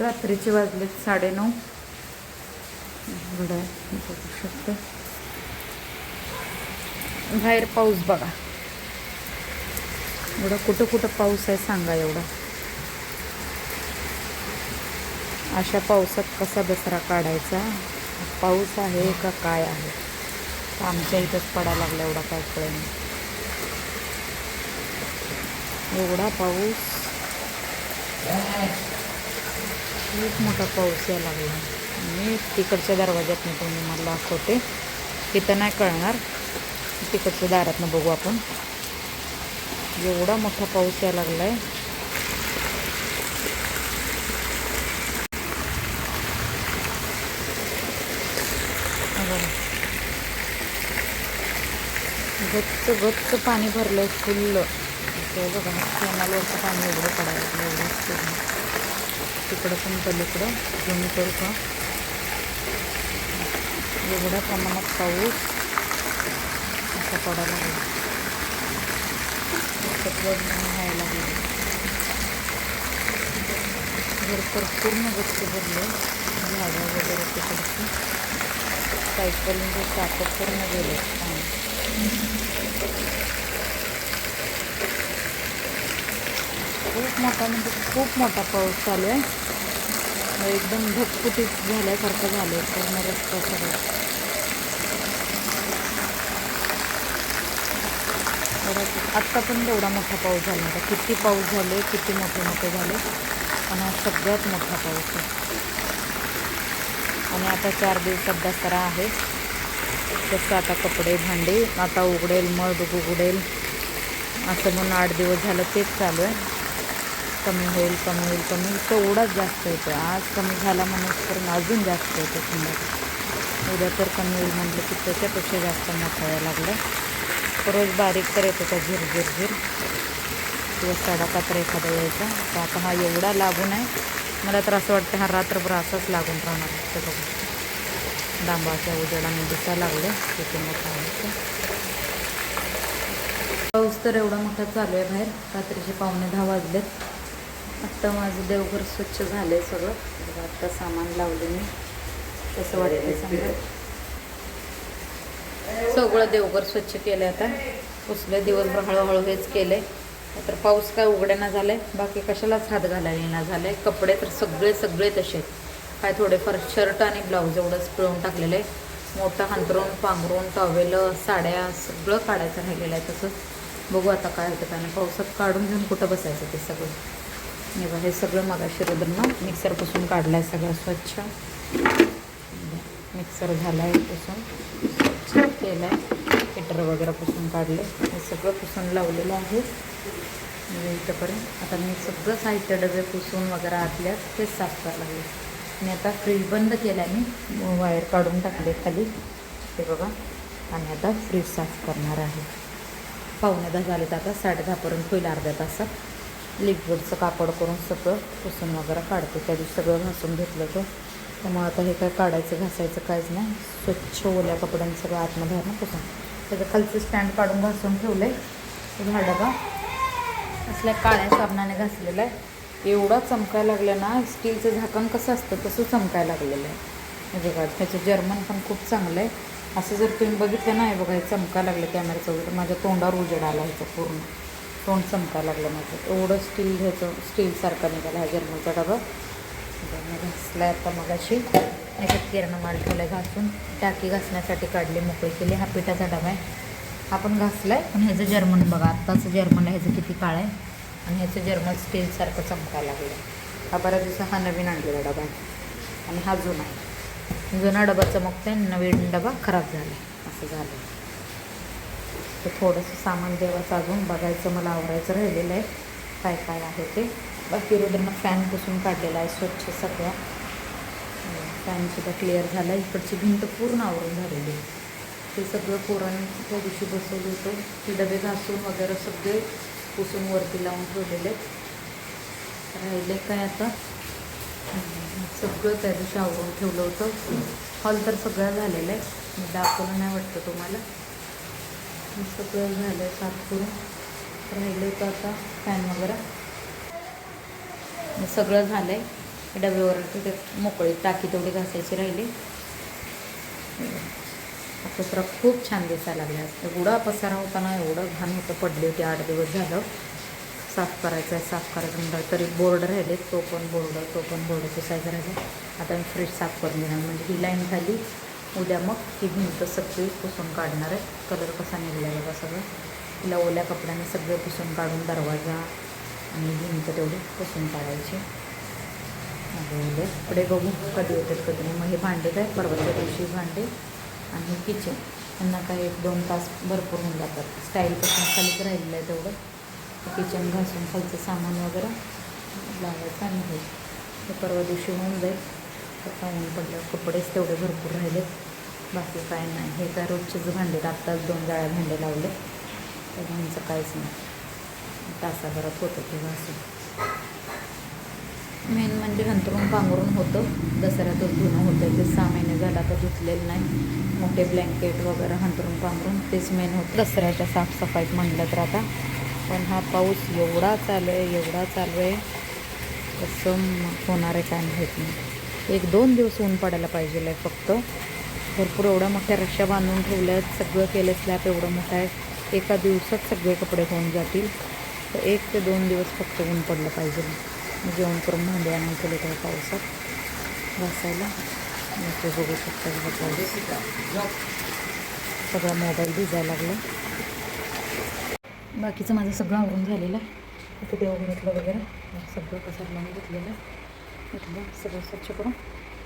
रात्रीचे वाजलेत साडेनऊ. घड्याळ बघू शकते. बाहेर पाऊस बघा. एवढा कुठं कुठं पाऊस आहे सांगा एवढा. अशा पावसात कसा दसरा काढायचा? पाऊस आहे का काय आहे? आमच्या इथंच पडायला लागला एवढा काय कळेल एवढा पाऊस. खूप मोठा पाऊस यायला लागला. मी तिकडच्या दरवाज्यातनं तुम्ही मला दाखवते. तिथं नाही कळणार. तिकडच्या दारातनं बघू आपण. एवढा मोठा पाऊस यायला लागलाय. आहे गच्च गच्च पाणी भरलंय फुल्ल. बघा कॅनलवरचं पाणी एवढं पडायला लागलं एवढं तिकडं पण पलीकडं. जुनी करू का? एवढ्या प्रमाणात पाऊस. असा पडायला लागला. व्हायला लागलं. भरपूर पूर्ण गोष्टी भरले. झाडं वगैरे तिकडची. सायकलमध्ये चाकं पूर्ण गेले. खूप मोठा म्हणजे खूप मोठा पाऊस चालू आहे. म्हणजे एकदम धगफुटीत झाल्यासारखं झालं पूर्ण रस्ता सगळं. आत्ता पण एवढा मोठा पाऊस झाला होता. किती पाऊस झाले किती मोठे मोठे झाले पण हा सगळ्यात मोठा पाऊस आहे. आणि आता चार दिवसात दसरा आहे. तसं आता कपडे भांडे आता उघडेल मध उघडेल. असं म्हणून आठ दिवस झालं तेच चालू आहे. कमी होईल कमी होईल कमी होईल. तेवढाच जास्त येतो आज कमी झाला म्हणून तर अजून जास्त येतो किंमत उद्या तर कमी होईल म्हटलं की त्याच्यापेक्षा जास्त मोठा लागलं. रोज बारीक तर येतो का झिर झिर झिर. किंवा सडाका तर एखादा यायचा. तर आता हा एवढा लागून आहे. मला तर असं वाटतं हा रात्रभर असाच लागून राहणार ते बघा. डांबाच्या उजेडाने दिसायला लागले. तिथे मोठा आहे पाऊस तर एवढा मोठा चालू आहे बाहेर. रात्रीचे पावणे दहा वाजलेत. आत्ता माझं देवघर स्वच्छ झालंय सगळं. आत्ता सामान लावले मी. कसं वाटतंय सांगा. सगळं देवघर स्वच्छ केलं आता. पुसले दिवसभर हळूहळू हेच केले तर पाऊस काय उघडेना झालाय. बाकी कशालाच हात घालायला ना झालाय. कपडे तर सगळे सगळे तसे आहेत. काय थोडेफार शर्ट आणि ब्लाऊज एवढंच पिळून टाकलेलं आहे मोठं हंतरून पांघरून टॉवेलं साड्या सगळं काढायचं राहिलेलं आहे तसं. बघू आता काय होतं नाही पावसात काढून घेऊन कुठं बसायचं ते सगळं. हे बघा हे सगळं मगाशी रुद्रनं मिक्सरपासून काढलं आहे सगळं स्वच्छ. मिक्सर झाला आहे पुसून स्वच्छ केलं आहे हिटर वगैरे पुसून काढले. हे सगळं पुसून लावलेलं आहे. म्हणजे इथंपर्यंत. आता मी सगळं साहित्य डबे पुसून वगैरे आतल्यात तेच साफ करायला लागले. मी आता फ्रीज बंद केला आहे मी. वायर काढून टाकले खाली. ते बघा. आणि आता फ्रीज साफ करणार आहे. पावणे दहा तर आता. साडे दहापर्यंत होईल अर्ध्या तासात. लिक्विडचं कापड करून सगळं पुसून वगैरे काढते. त्या दिवशी सगळं घासून घेतलं होतं त्यामुळे आता हे काय काढायचं घासायचं काहीच नाही. स्वच्छ ओल्या कपड्यांनी सगळं आतमध्ये आहे ना पुसून. त्याचं खालचं स्टँड काढून घासून ठेवलं आहे हा डबा असल्या काळ्या साबणाने घासलेला आहे. एवढा चमकायला लागलं ना स्टीलचं झाकण कसं असतं तसं चमकायला लागलेलं आहे. हे बघा त्याचं जर्मन पण खूप चांगलं आहे. असं जर तुम्ही बघितलं ना हे बघा हे चमकायला लागलं कॅमेऱ्याचं वगैरे. माझ्या तोंडावर उजेड आला ह्याचं पूर्ण. तोंड चमकायला लागलं माझं. एवढं स्टील ह्याचं स्टीलसारखा निघाला हा जर्मनचा डबा. घासला आता मगाशी. याच्यात किराणा माल ठेवला घासून. टाकी घासण्यासाठी काढली मोकळी केली. हा पिठाचा डबा आहे. हा पण आहे पण ह्याचं जर्मन बघा आत्ताचं जर्मन आहे ह्याचं किती काळ आहे. आणि ह्याचं जर्मन स्टीलसारखं चमकायला लागलं हा बऱ्याच दिवसा हा नवीन आणलेला डबा आहे. आणि हा जुना आहे. जुना डबा चमकतोय नवीन डबा खराब झाला आहे असं झालं तर थोडंसं सामान देवाचं अजून बघायचं मला आवरायचं राहिलेलं आहे. काय काय आहे ते. बाकी रुद्रनं फॅन पुसून काढलेला आहे स्वच्छ सगळ्या फॅनसुद्धा क्लिअर झाला इकडची भिंत पूर्ण आवरून झालेली आहे. ते सगळं पोरांनी त्या दिवशी बसवलं होतं. ते डबे घासून वगैरे सगळे पुसून वरती लावून ठेवलेले राहिले काय आता? सगळं त्या दिवशी आवरून ठेवलं होतं. हॉल तर सगळं झालेलं आहे. दाखवलं नाही वाटतं तुम्हाला. सगळं झालं आहे साफ करून राहिलं होतं आता फॅन वगैरे. सगळं झालं आहे डब्यावर तिथे मोकळी टाकी तेवढी घासायची राहिली. कचरा खूप छान दिसायला लागला एवढा पसारा होता ना एवढं घाण होतं पडली होती आठ दिवस झालं. साफ करायचं आहे साफ करायचं म्हणलं तरी बोर्ड राहिले तो पण बोर्ड तो पण बोर्ड पुसायचं राहिलं. आता मी फ्रीज साफ करून देणार म्हणजे ही लाईन झाली उद्या मग ही भिंत सगळी पुसून काढणार आहे. कलर कसा निघला आहे बघा सगळं. तिला ओल्या कपड्याने सगळं पुसून काढून दरवाजा आणि भिंत तेवढी पुसून काढायची. ओले पुढे बघू कधी येतात कधी नाही. मग हे भांडे काय? परवाच्या दिवशी भांडे आणि किचन यांना काय एक दोन तास भरपूर होऊन जातात. स्टाईलपासून खालीच राहिलेलं आहे तेवढं. किचन घासून खालचं सामान वगैरे लावायचं आणि हे. परवा दिवशी होऊन जाईल. आता ऊन पडलं कपडेच तेवढे भरपूर राहिलेत. बाकी काय नाही. हे काय रोजचेच भांडे आहेत. आत्ताच दोन जाळ्या भांडे लावले. तर त्याच्यामुळेचं काहीच नाही. तासाभरात होतं ते घासून मेन म्हणजे अंतरून पांघरून होतं. दसऱ्यातच धुणं होतं ते सहा महिने झाला तर धुतलेलं नाही. मोठे ब्लँकेट वगैरे हंतरून पांघरून तेच मेन होतं. दसऱ्याच्या साफसफाईत म्हणलं तर आता. पण हा पाऊस एवढा चालू आहे एवढा चालू आहे कसं होणार आहे काय माहीत नाही. एक दोन दिवस ऊन पडायला पाहिजे आहे फक्त. भरपूर एवढ्या मोठ्या रश्या बांधून ठेवल्या आहेत सगळं केलं स्लॅब एवढं मोठं आहे. एका दिवसात सगळे कपडे होऊन जातील. तर एक ते दोन दिवस फक्त ऊन पडलं पाहिजे. जेवण करून भांडे आणून केले तर पावसात. घासायला ते बघू शकता पाऊस सगळा मोबाईल भिजायला लागला. बाकीचं माझं सगळं आवरून झालेलं. आहे तिथे देव घेतलं वगैरे. सगळं कसं लावून घेतलेलं. घेतलं सगळं स्वच्छ करून.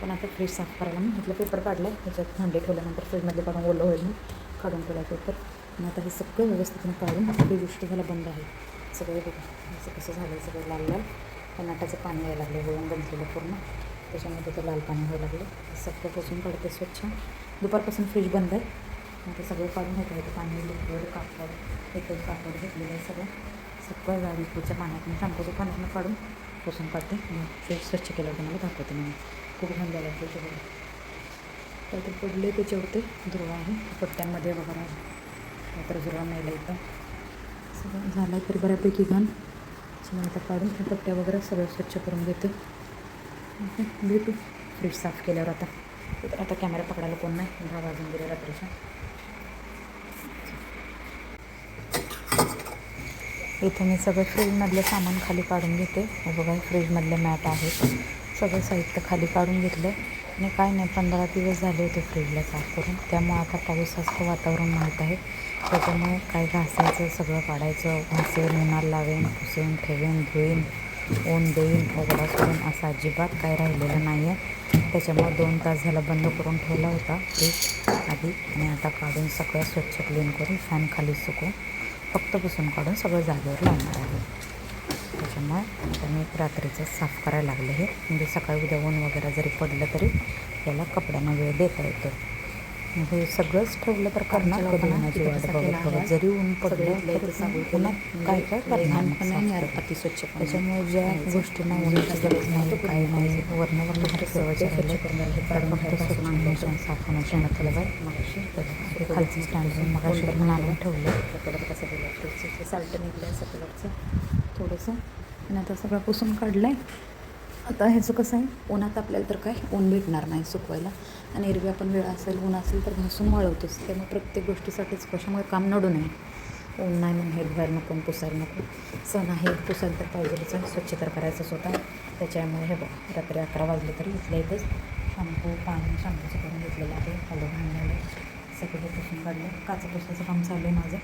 पण आता फ्रीज साफ करायला मी म्हटलं पेपर काढला आहे त्याच्यात भांडे ठेवल्यानंतर फ्रीजमधले काढून ओलं होईल मी काढून ठेवला पेपर आणि आता हे सगळं व्यवस्थित काढून सगळी गोष्ट झाला बंद आहे. सगळं बघा असं कसं झालं आहे सगळं लाल लाल. टमाटाचं पाणी यायला लागलं वळून गंजलेलं पूर्ण. त्याच्यामध्ये ते लाल पाणी व्हायला लागलं सगळं पुसून काढते स्वच्छ. दुपारपासून फ्रीज बंद आहे. मग ते सगळं काढून घेतलं होतं. पाणी लिक्विड कापड एकच कापड घेतलेलं आहे सगळं. सगळं गाडी लिक्विडच्या पाण्यातून शॅम्पूच्या पाण्यातून काढून पुसून काढते. मग फ्रीज स्वच्छ केलं तुम्हाला दाखवते मी खूप घाण झालं फ्रीज वगैरे काहीतरी पडले त्याच्यावरती दुर्वा आहे. पट्ट्यांमध्ये वगैरे काहीतरी दुर्वा मिळाला इथं. सगळं झालं तरी बऱ्यापैकी घाण नंतर काढून त्या पट्ट्या वगैरे सगळं स्वच्छ करून घेते. भेटू. फ्रीज साफ केल्यावर आता. तर आता कॅमेरा पकडायला कोण नाही. दहा वाजून गेले रात्रीच्या इथे मी सगळं फ्रीजमधलं सामान खाली काढून घेते. बघा फ्रीजमधले मॅट आहेत. सगळं साहित्य खाली काढून घेतलं आणि काय नाही पंधरा दिवस झाले होते फ्रीजला साफ करून. त्यामुळे आता पावसाचं वातावरण माहीत आहे. त्याच्यामुळे काय घासायचं सगळं काढायचं. घासेन उन्हात लावेन पुसेन ठेवेन धुईन ऊन देईन उघडा सोडून असं अजिबात काय राहिलेलं नाही आहे त्याच्यामुळे दोन तास झाला बंद करून ठेवला होता फ्रीज आधी. आणि आता काढून सगळं स्वच्छ क्लीन करून फॅन खाली सुकवून फक्त पुसून काढून सगळं जागेवर लावणार आहे. त्याच्यामुळे आता मी रात्रीचं साफ करायला लागले हे. म्हणजे सकाळी उद्या ऊन वगैरे जरी पडलं तरी याला कपड्यांना वेळ देता येतो. हे सगळंच ठेवलं तर करणार कधी उन्हाची वाट बघत बघत. जरी ऊन पडलं तरी उन्हात काय काय करणार स्वच्छ त्याच्यामुळे ज्या गोष्टींना उन्हाची गरज नाही काय नाही. वर्ण वर्ण जरी सेवाचे राहिले तर फक्त स्वच्छ होण्याचं साफ होण्याचं मतलब आहे खालचं स्टँड मग आणून ठेवलं. साल्ट निघलं असं कलरचं थोडंसं आणि आता सगळं पुसून काढलं आहे आता ह्याचं कसं आहे उन्हात आपल्याला तर काय ऊन भेटणार नाही सुकवायला. आणि एरवी आपण वेळ असेल ऊन असेल तर घासून वाळवतोच त्यामुळे प्रत्येक गोष्टीसाठीच कशामुळे काम नडू नये. ऊन नाही म्हणून हे धुवायला नको पुसायला नको. सण आहे पुसायला तर पाहिजेच आहे. स्वच्छ तर करायचंच होता. त्याच्यामुळे हे बघ रात्री अकरा वाजले तरी इथल्या इथंच. शॅम्पू पाणी शॅम्पूचं करून घेतलेलं आहे. हळू भांडलेलं सगळं पुसून काढलं. काचं पुसायचं काम चालू आहे माझं.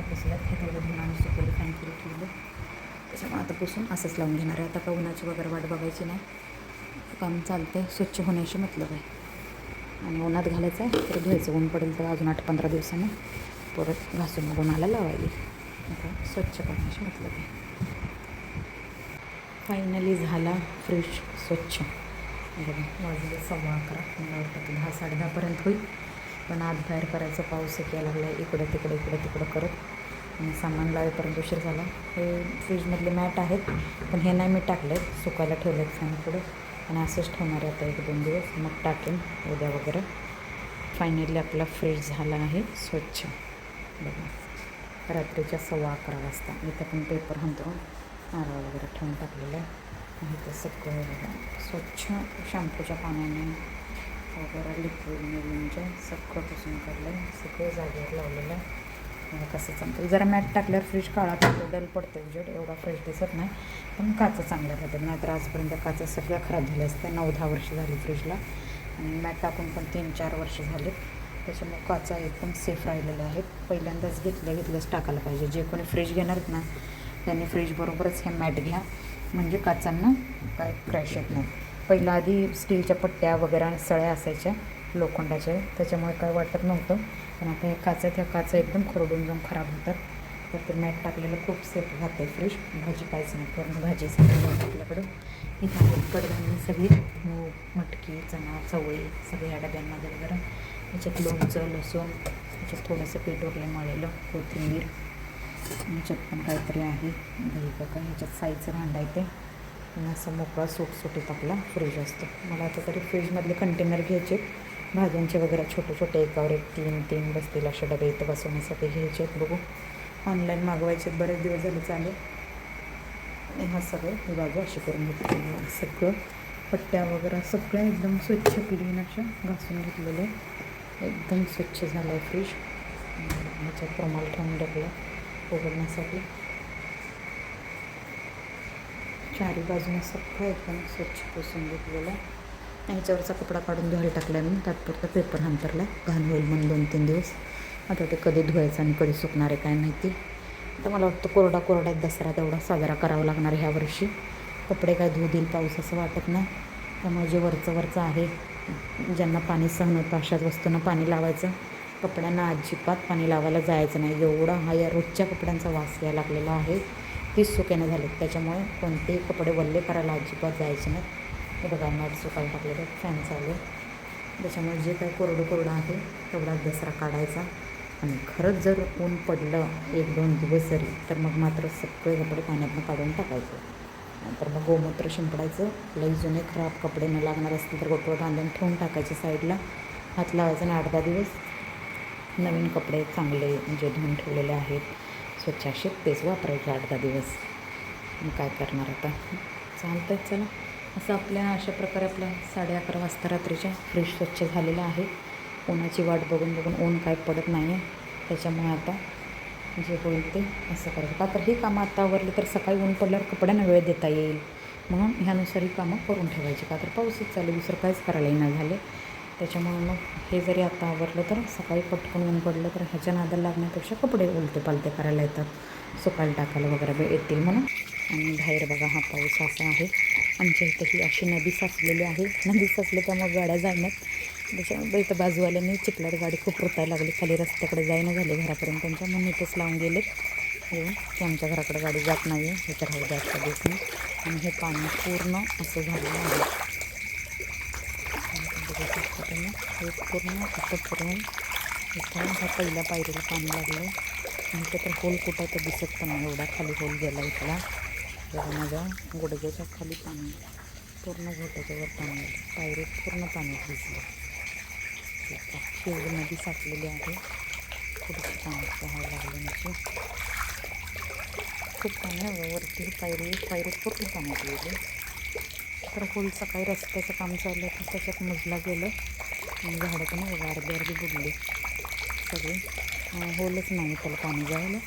पुसल्यात पुसलं हे थोडं धुणं आणि सुकवलं फॅन ठेवलं त्याच्यामुळे आता पुसून असंच लावून घेणार आहे. आता का उन्हाची वगैरे वाट बघायची नाही. काम चालतं आहे स्वच्छ होण्याशी मतलब आहे. आणि उन्हात घालायचं आहे तर धुवायचं ऊन पडेल तर अजून आठ पंधरा दिवसांनी परत घासून उन्हाला लावायला. आता स्वच्छ करण्याशी मतलब आहे. फायनली झाला फ्रीज स्वच्छ. बघा वाजले सव्वा अकरा. मला वाटतं की दहा साडे दहापर्यंत होईल. पण आत बाहेर करायचं पाऊस एक यायला लागला आहे इकडं तिकडं इकडं तिकडं करत. सामान लावेपर्यंत उशीर झाला. हे फ्रीजमधले मॅट आहेत पण हे नाही मी टाकले सुकायला ठेवले आहेत फॅन पुढे आणि असंच ठेवणार आहे आता एक दोन दिवस. मग टाकेन उद्या वगैरे. फायनली आपला फ्रीज झाला आहे स्वच्छ. बघा. रात्रीच्या सव्वा अकरा वाजता. इथं पण पेपर हंतरून नारळ वगैरे ठेवून टाकलेलं आहे. आणि ते सगळं बघा. स्वच्छ शॅम्पूच्या पाण्याने वगैरे लिक्विड म्हणजे सगळं पुसून काढलं आहे सगळं जागेवर लावलेलं आहे. कसं चांगलं जरा मॅट टाकल्यावर फ्रीज काळा पडतो डल पडतो उजेड. एवढा फ्रेश दिसत नाही. पण काचं चांगल्या राहतात नाहीतर आजपर्यंत काचं सगळ्या खराब झाल्या असत्या नऊ दहा वर्ष झाली फ्रीजला आणि मॅट टाकून पण तीन चार वर्ष झाले त्याच्यामुळे काचा एकदम सेफ राहिलेल्या आहेत पहिल्यांदाच घेतल्या घेतल्याच टाकायला पाहिजे. जे कोणी फ्रीज घेणार ना त्यांनी फ्रीजबरोबरच हे मॅट घ्या. म्हणजे काचांना काय क्रॅश येत नाही. पहिलं आधी स्टीलच्या पट्ट्या वगैरे सळ्या असायच्या लोखंडाच्या. त्याच्यामुळे काय वाटत नव्हतं. पण आता हे काचा त्या काचा एकदम खरडून जाऊन खराब होतात. तर ते मॅट टाकलेलं खूप सेफ राहते फ्रीज भाजी काहीच नाही पूर्ण भाजी आपल्याकडं. इथं आहेत कडधान्य सगळी मूग मटकी चणा चवळी सगळ्या डब्यांमध्ये वगैरे. याच्यात लोणचं लसूण याच्यात थोडंसं पीठ वगैरे मळलेलं कोथिंबीर. ह्याच्यात पण काहीतरी आहे दही काका ह्याच्यात साईजचं भांडा येते आणि असं मोकळा सुटसुटीत आपला फ्रीज असतो. मला आता तरी फ्रीजमधले कंटेनर घ्यायचे भाज्यांचे वगैरे छोटे छोटे एकावर एक तीन तीन बसतील असे डबे इथं बसवण्यासाठी. घ्यायचे आहेत बघू. ऑनलाईन मागवायचे आहेत, बरेच दिवस झाले चालेल हा सगळं ही बाजू अशी करून घेतलेली आहे. सगळं पट्ट्या वगैरे सगळ्या एकदम स्वच्छ क्लीन अशा घासून घेतलेले आहे. एकदम स्वच्छ झालं आहे फ्रीज ह्याच्यात प्रमाल ठेवून टाकलं उघडण्यासाठी. चारी बाजूने सगळं एकदम स्वच्छ पुसून घेतलेलं आहे. ह्याच्यावरचा कपडा काढून धुवायला टाकला मी तात्पुरता पेपर हंतरला घाण होईल म्हणून दोन तीन दिवस. आता ते कधी धुवायचं आणि कधी सुकणार आहे काय माहिती. आता मला वाटतं कोरडा कोरडा दसरा तेवढा साजरा करावा लागणार ह्या वर्षी. कपडे काय धुऊ देईल पाऊस असं वाटत नाही. त्यामुळे जे वरचं वरचं आहे ज्यांना पाणी सहन होतं अशाच वस्तूंना पाणी लावायचं. कपड्यांना अजिबात पाणी लावायला जायचं नाही. एवढा हा या रोजच्या कपड्यांचा वास यायला लागलेला आहे. तीच सुक्यानं झालेत. त्याच्यामुळे कोणतेही कपडे वल्ले करायला अजिबात जायचे नाहीत हे बघा मॅट सुकायला टाकलेले फॅन चालू त्याच्यामुळे जे काय कोरडं कोरडं आहे तेवढाच दसरा काढायचा. आणि खरंच जर ऊन पडलं एक दोन दिवस जरी तर मग मात्र सगळे कपडे पाण्यातनं काढून टाकायचे. नंतर मग गोमूत्र शिंपडायचं. लई जुने खराब कपडे न लागणार असतील तर गोटवर बांधून ठेवून टाकायचे साईडला. हात अजून आणि आठ दहा दिवस. नवीन कपडे चांगले जे धुवून ठेवलेले आहेत. स्वच्छ असे तेच वापरायचे आठ दहा दिवस काय करणार आता? चालतं चला. असं आपल्या अशा प्रकारे आपल्या साडे अकरा वाजता रात्रीच्या फ्रीज स्वच्छ झालेलं आहे. उन्हाची वाट बघून बघून ऊन काय पडत नाही आहे त्याच्यामुळे आता जे होईल ते असं करायचं. का तर ही कामं आता आवरली तर सकाळी ऊन पडल्यावर कपड्यांना वेळ देता येईल. म्हणून ह्यानुसार ही कामं करून ठेवायची. का तर पाऊसच चालू दुसरं काहीच करायला येणार झाले. त्याच्यामुळे मग हे जरी आता आवरलं तर सकाळी पटकन ऊन पडलं तर ह्याच्या नादाला लागण्यापेक्षा कपडे उलटे पालते करायला येतात. सुकायला टाकायला वगैरे येतील म्हणून. आणि बाहेर बघा हा पाऊस असा आहे. आमच्या इथं ही अशी नदी साचलेली आहे. नदी साचली त्यामुळे गाड्या जाण्यात त्याच्यामुळे इथं बाजूवाल्याने चिखलात गाडी खूप रुतायला लागली. खाली रस्त्याकडे जायनं झाले घरापर्यंत. त्यांच्या म्हणून इथंच लावून गेले येऊन की आमच्या घराकडे गाडी जात नाही आहे हे तर हवं जास्त आजच्या नाही. आणि हे पाणी पूर्ण असं झालेलं आहे. हे पूर्ण असं पुरवून इथं ह्या पहिल्या पायरीला पाणी लागलं आणि तर होल कुठं तर दिसत पण नाही. एवढा खाली होल गेला इथला. जरा माझ्या गुडघ्याच्या खाली पाणी पूर्ण घोट्याच्यावर पाणी आलं पायरीत पूर्ण पाणी भिजलं शेवडी नदी साठलेली आहे. थोडीशी पाणी पाहायला लागलं म्हणजे खूप पाणी आहे वरती पायरी पायरीत पूर्ण पाण्यात गेले तर होल सकाळी रस्त्याचं काम चाललं तर त्याच्यात मजला गेलं. आणि झाडं पण अर्धी अर्धी बुडली. सगळी. होलच नाही त्याला पाणी जायला.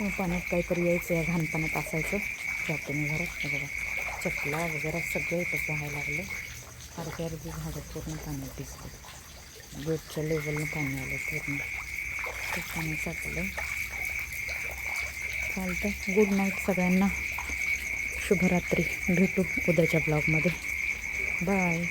पाण्यात काहीतरी यायचं या घाणपाण्यात असायचं. जाते मी घरात. बघा चपला वगैरे सगळं इथं व्हायला लागलं. अर्धी अर्धी झाडं पूर्ण पाण्यात दिसतं गेटच्या लेवलनं पाणी आलं पूर्ण. खूप पाणी साचलं चालतं गुड नाईट सगळ्यांना. शुभरात्री. भेटू उद्याच्या ब्लॉगमध्ये बाय